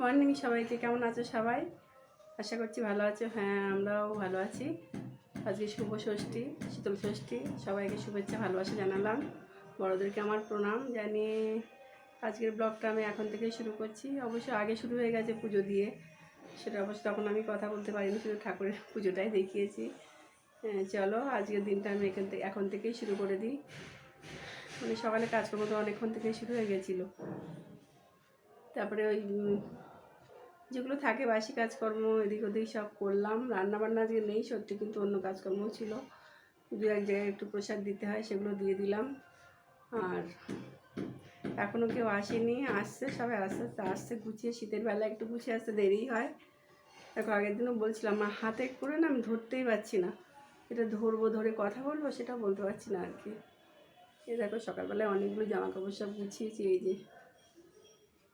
Morning সবাইকে কেমন আছো সবাই? আশা করছি ভালো আছো। হ্যাঁ আমরাও ভালো আছি। আজকে শুভ ষষ্ঠী শীতল ষষ্ঠী। সবাইকে শুভেচ্ছা ভালোবাসা জানালাম। বড়োদেরকে আমার প্রণাম জানিয়ে আজকের ব্লগটা আমি এখন থেকেই শুরু করছি। অবশ্য আগে শুরু হয়ে গেছে পুজো দিয়ে। সেটা অবশ্য তখন আমি কথা বলতে পারিনি শুধু ঠাকুরের পুজোটাই দেখিয়েছি। হ্যাঁ, চলো আজকের দিনটা আমি এখান থেকে এখন থেকেই শুরু করে দিই। মানে সকালে কাজকর্ম তো অনেকক্ষণ থেকেই শুরু হয়ে গেছিল। তারপরে ওই যেগুলো থাকে, বাসি কাজকর্ম, এদিক ওদিক সব করলাম। রান্না বান্না আজকে নেই, সত্যি কিন্তু অন্য কাজকর্মও ছিল। দু এক জায়গায় একটু প্রসাদ দিতে হয়, সেগুলো দিয়ে দিলাম। আর এখনও কেউ আসেনি, আসছে, সবাই আস্তে আস্তে আসছে গুছিয়ে, শীতের বেলা একটু গুছিয়ে আসতে দেরি হয়। দেখো, আগের দিনও বলছিলাম আমার হাতে করে না আমি ধরতেই পারছি না। এটা ধরবো, ধরে কথা বলব সেটা বলতে পারছি না আর কি। এই দেখো, সকালবেলায় অনেকগুলো জামা কাপড় সব গুছিয়েছি, এই যে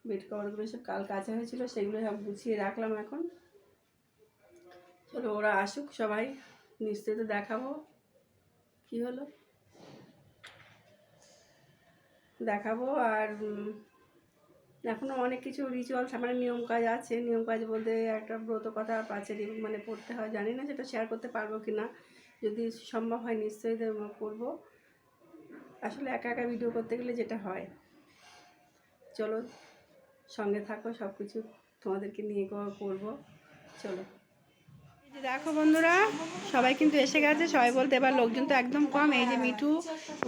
বেড কভারগুলো সব কাল কাঁচা হয়েছিল, সেগুলো সব গুছিয়ে রাখলাম এখন। চলো ওরা আসুক সবাই, নিশ্চয়ই তো দেখাবো। কি হলো? দেখাবো আর এখনও অনেক কিছু রিচুয়ালস আমার নিয়ম কাজ আছে। নিয়ম কাজ বলতে একটা ব্রত কথা পাঁচেরই মানে পড়তে হয়, জানি না সেটা শেয়ার করতে পারব কি না যদি সম্ভব হয় নিশ্চয়ই করব। আসলে একা একা ভিডিও করতে গেলে যেটা হয়। চলো সঙ্গে থাকো সব কিছু তোমাদেরকে নিয়ে করব। চলো। দেখো বন্ধুরা, সবাই কিন্তু এসে গেছে। সবাই বলতে এবার লোকজন তো একদম কম। এই যে মিঠু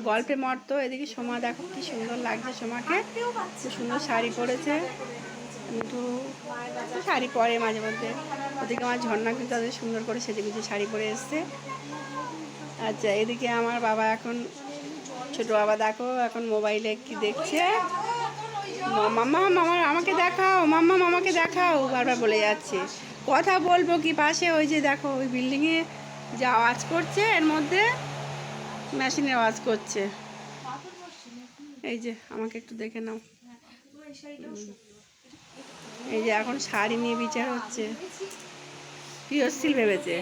গল্পে মরতো এদিকে সোমা দেখো কি সুন্দর লাগছে সোমাকে। সুন্দর শাড়ি পরেছে। মিঠু শাড়ি পরে মাঝে মধ্যে। ওদিকে আমার ঝর্ণা কিন্তু তাদের সুন্দর করে সেজে গুজে শাড়ি পরে এসছে। আচ্ছা এদিকে আমার বাবা এখন, ছোট বাবা দেখো এখন মোবাইলে কি দেখছে। মামা মামা, আমাকে দেখাও মাম্মা মামাকে দেখাও, বারবার বলে যাচ্ছে। কথা বলব কি পাশে, ওই যে দেখো, ওই বিল্ডিংয়ে যা আওয়াজ করছে, এর মধ্যে মেশিনের আওয়াজ করছে। এই যে, আমাকে একটু দেখে নাও। এই যে, এখন শাড়ি নিয়ে বিচার হচ্ছে। পিওসিল ভেবেছে।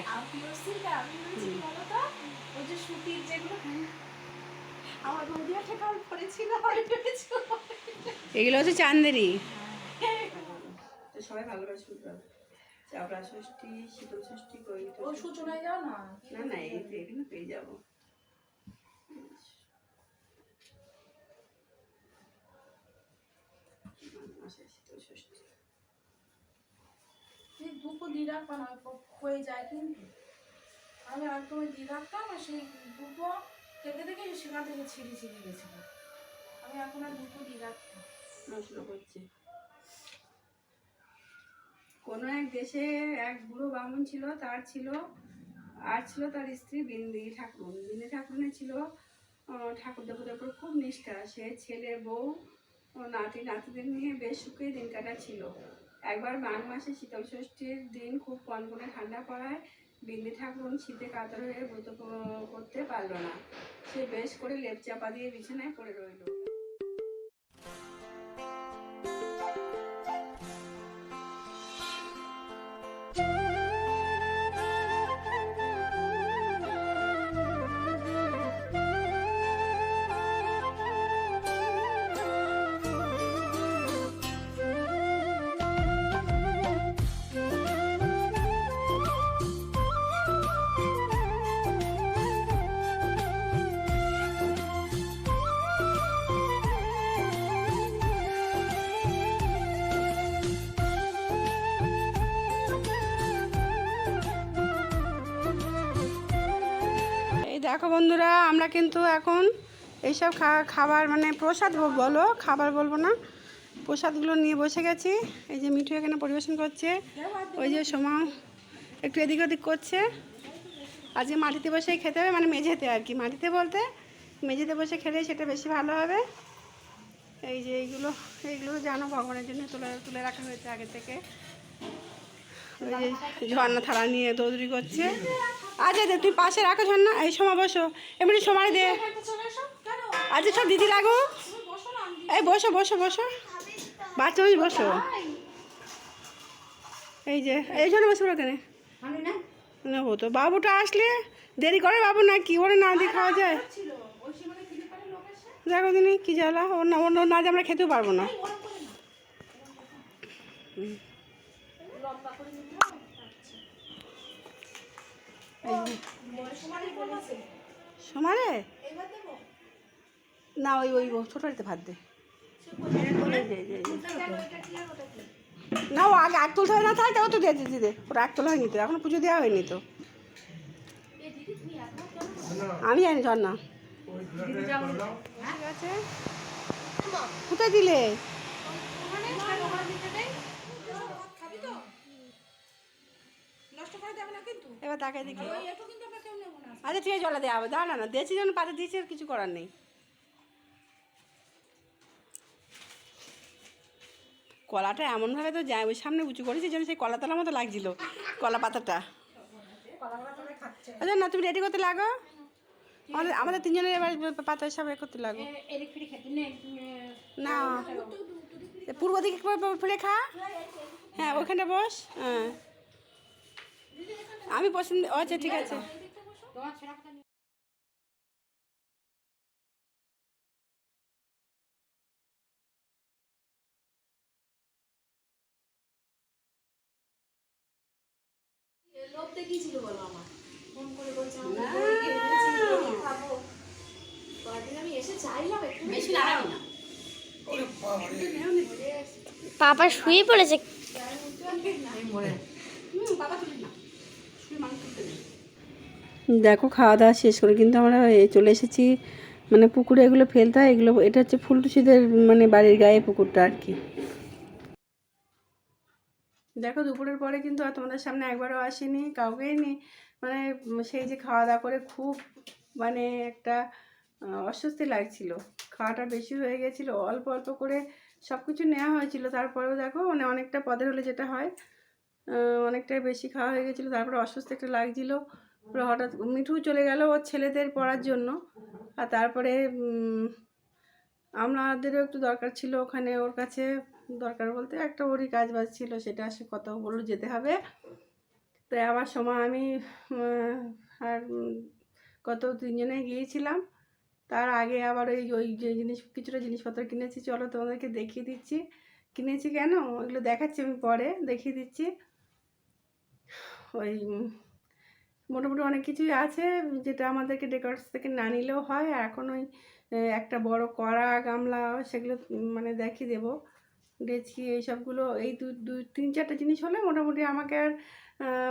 এগুলো হচ্ছে চান্দেরি। সবাই ভালোবাসে চাপড়া ষষ্ঠী শীতল ষষ্ঠী কই সূচনায় যাও না? না না এই তো এখানে পেয়ে যাব। আচ্ছা, শীতল ষষ্ঠী। সেই দুপুর দিয়ে রাখবা না হয়ে যায় কিন্তু। আমি একদম ওই দিয়ে রাখতাম সেই দুটো থেকে থেকে সেখান থেকে ছিঁড়ে ছিঁড়ে গেছিল। আমি এখন আর দুটো দিয়ে রাখতাম নষ্ট করছে। কোনো এক দেশে এক বুড়ো ব্রাহ্মণ ছিল, তার ছিল, আর ছিল তার স্ত্রী বিন্দি ঠাকুর। বিন্দি ঠাকুরনে ছিল ঠাকুর দেবতার উপর খুব নিষ্ঠা। সে ছেলে, বউ নাতি, নাতিদের নিয়ে বেশ সুখে দিন কাটাচ্ছিল। একবার মাঘ মাসে শীতল ষষ্ঠীর দিন খুব কনকনে ঠান্ডা পড়ায় বিন্দি ঠাকুর শীতে কাতর হয়ে ব্রত করতে পারল না। সে বেশ করে লেপ চাপা দিয়ে বিছানায় পড়ে রইল। দেখো বন্ধুরা, আমরা কিন্তু এখন এইসব খাবার মানে প্রসাদ বল- খাবার বলব না। প্রসাদগুলো নিয়ে বসে গেছি। এই যে মিঠু এখানে পরিবেশন করছে। ওই যে সোমা একটু এদিক ওদিক করছে। আজকে মাটিতে বসেই খেতে হবে মানে মেঝেতে আর কি। মাটিতে বলতে মেঝেতে বসে খেলে সেটা বেশি ভালো হবে। এই যে এইগুলো এইগুলো জানো ভগবানের জন্য তুলে তুলে রাখা হয়েছে আগে থেকে। ওই যে ঝর্ণা থালা নিয়ে দৌড়ি করছে। আচ্ছা দে তুই পাশে রাখো না এই সময় বসো। এমনি সময় দে। আচ্ছা সব দিদি লাগো এই বসো বসো বসো। বাচ্চা বসো এই যে, এই জন্য বসে পড়ো কেন না তো, বাবুটা আসলে দেরি করে বাবু না কি ওরে না দিয়ে খাওয়া যায়। দেখো দিনি কি জ্বালা, ওর না ওর না দিয়ে আমরা খেতেও পারব না ওরকম করে না হুম। লম্বা করে নিতে হবে আচ্ছা এই যে, সমানে? না, ওই ওই ছোট হাঁড়িতে ভাত দে। না, ও, আগে আগ তুলতে হয় না তাই তাও তো দিয়ে দিতে দে ওর আগ তোলা হয়নি তো, এখনও পুজো দেওয়া হয়নি তো। দিদি আমি জানি আছে কোথায় দিলে? নষ্ট করে যাবে না কিন্তু। এবার তাকাই দেখি। আচ্ছা ঠিক আছে জলে দেওয়া হবে। দাঁড়া না দিয়েছি যেন পাতে দিয়েছি আর কিছু করার নেই। কলাটা এমনভাবে তো যায় ওই সামনে উঁচু করেছি যেন সেই কলা তলার মতো লাগছিল কলা পাতাটা। আচ্ছা না তুমি রেডি করতে লাগো? আমাদের আমাদের তিনজনের এবার পাতা সব এ করতে লাগো। না পূর্ব দিকে করে ফুলে খা। হ্যাঁ ওখানে বস হ্যাঁ। আমি পছন্দ আচ্ছা ঠিক আছে। তোমার ছেঁড়া কথা নিয়ে বলো আমার ফোন করে বলছে আমি বই কিনেছি, এই খাব কদিন আমি এসে চাইলাম একটু বেশি লাগাবি না পাপা শুয়ে পড়েছে দেখো, খাওয়া দাওয়া শেষ করে কিন্তু আমরা চলে এসেছি। মানে পুকুরে এগুলো ফেলতে হয়, এগুলো, এটা হচ্ছে ফুলটুসিদের মানে বাড়ির গায়ে পুকুরটা আর কি। দেখো, দুপুরের পরে কিন্তু আর তোমাদের সামনে একবারও আসিনি, কাউকেই নি। মানে সেই যে খাওয়া দাওয়া করে খুব মানে একটা অস্বস্তি লাগছিল। খাওয়াটা বেশি হয়ে গেছিল, অল্প অল্প করে সব কিছু নেওয়া হয়েছিল। তারপরেও দেখো মানে অনেকটা পদের হলে যেটা হয় অনেকটাই বেশি খাওয়া হয়ে গেছিল, তারপরে অস্বস্তি একটা লাগছিল। হঠাৎ মিঠু চলে গেল ওর ছেলেদের পড়ার জন্য। আর তারপরে আমাদেরও একটু দরকার ছিল ওখানে, ওর কাছে দরকার বলতে একটা ওরই কাজ বাজ ছিল, সেটা সে কত বলল যেতে হবে। তো আবার সময় আমি আর কত তিনজনে গিয়েছিলাম। তার আগে আবার ওই ওই যে জিনিস, কিছুটা জিনিসপত্র কিনেছি, চলো তোমাদেরকে দেখিয়ে দিচ্ছি। কিনেছি কেন? ওইগুলো দেখাচ্ছি আমি পরে, দেখিয়ে দিচ্ছি। ওই, মোটামুটি অনেক কিছুই আছে যেটা আমাদেরকে ডেকোরেটস থেকে না নিলেও হয়। আর এখন ওই একটা বড় কড়া, গামলা সেগুলো মানে দেখিয়ে দেবো। ডেচকি এইসবগুলো, এই দু দু, তিন, চারটে জিনিস হলে মোটামুটি আমাকে আর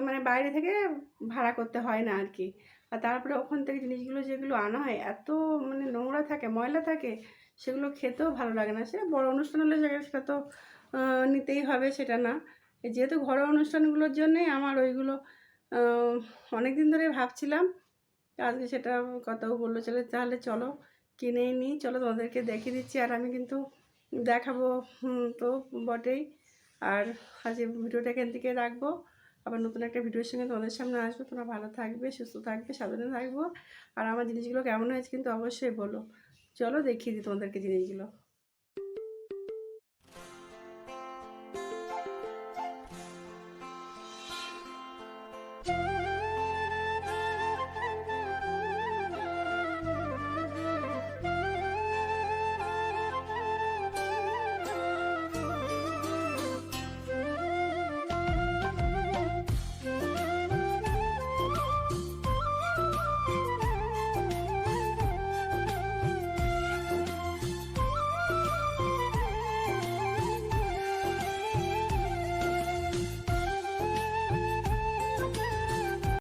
মানে বাইরে থেকে ভাড়া করতে হয় না আর কি। আর তারপরে ওখান থেকে জিনিসগুলো যেগুলো আনা হয়, এত মানে নোংরা থাকে, ময়লা থাকে, সেগুলো খেতেও ভালো লাগে না। সে বড় অনুষ্ঠান হলে সেটা- সেটা তো নিতেই হবে, সেটা না। যেহেতু ঘরোয়া অনুষ্ঠানগুলোর জন্যই আমার ওইগুলো অনেক দিন ধরে ভাবছিলাম আজকে সেটা কথাও বলল, চলে তাহলে চলো কিনেই নিই চলো তোমাদেরকে দেখিয়ে দিচ্ছি, আর আমি কিন্তু দেখাবো তো বটেই, আর আজকে ভিডিওটা এখান থেকে রাখব, আবার নতুন একটা ভিডিওর সঙ্গে তোমাদের সামনে আসব, তোমরা ভালো থাকবে, সুস্থ থাকবে, সাবধানে থাকব, আর আমার জিনিসগুলো কেমন হয়েছে কিন্তু অবশ্যই বলো, চলো দেখিয়ে দিই তোমাদেরকে জিনিসগুলো।